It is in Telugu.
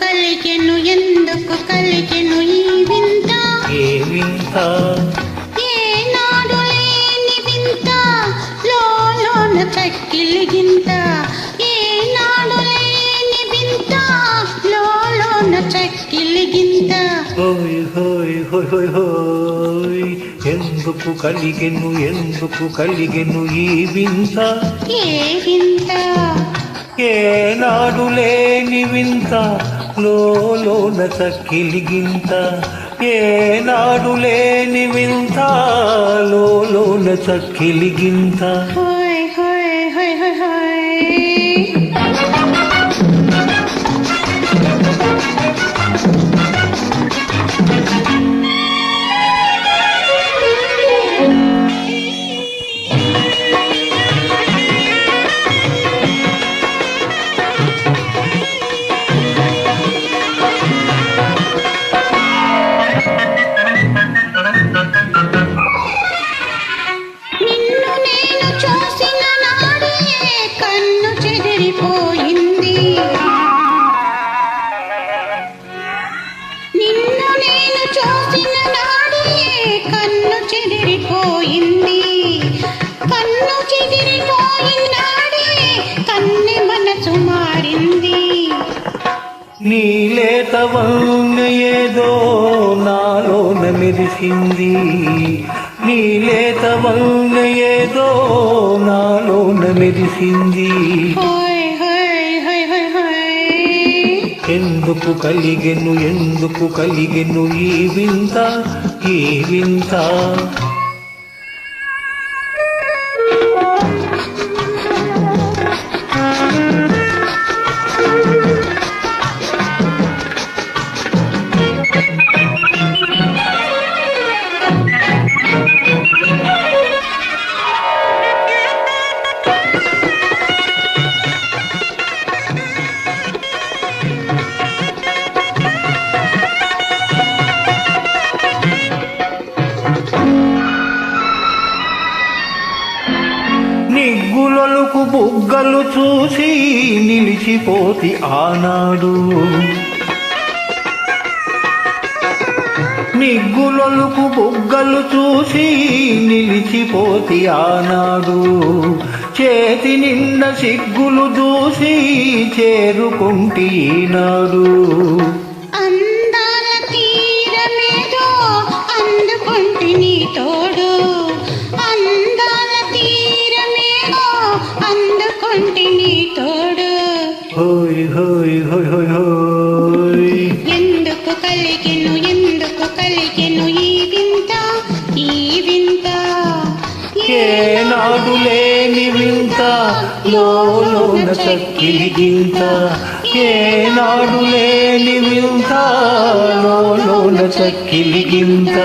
కలిగెను ఎందుకు కలిగెను ఈ వింత? ఏ వింత. ఏనాడు లేని వింత? లోన చక్కిలి గింత. ఏనాడు లేని వింత? లోన చక్కిలి గింత. హోయ్ హోయ్ హోయ్ హోయ్ హోయ్. ఎందుకు కలిగెను ఎందుకు కలిగెను ఈ వింత? ఏ వింత? ఏనాడు లేని వింత? లోన చక్కిలిగింత ఏనాడు లేని వింత లోన చక్కిలిగింత చెదిరిపోయింది కన్ను చెదిరిపోయినాడే కన్నె మనసు మారింది నీలేత వౌన ఏదో నాలోన మెరిసింది. నీలేత వౌన ఏదో నాలోన మెరిసింది. హోయ్ హోయ్ హోయ్ హోయ్ హోయ్. ఎందుకు కలిగెను ఎందుకు కలిగెను ఈ వింత ఈ వింత? నిగ్గులొలుకు బుగ్గలు చూసి నిలిచిపోతి ఆనాడు. నిగ్గులొలుకు బుగ్గలు చూసి నిలిచిపోతి ఆనాడు. చేతి నిండా సిగ్గులు దూసి చేరుకుంటి ఈనాడు. హోయ్ హోయ్ హోయ్ హోయ్ హోయ్. ఎందుకు కలిగెను ఎందుకు కలిగెను ఈ వింత ఈ వింత? ఏనాడు లేని వింత లోన చక్కిలి గింత. ఏనాడు లేని వింత లోన చక్కిలి గింత.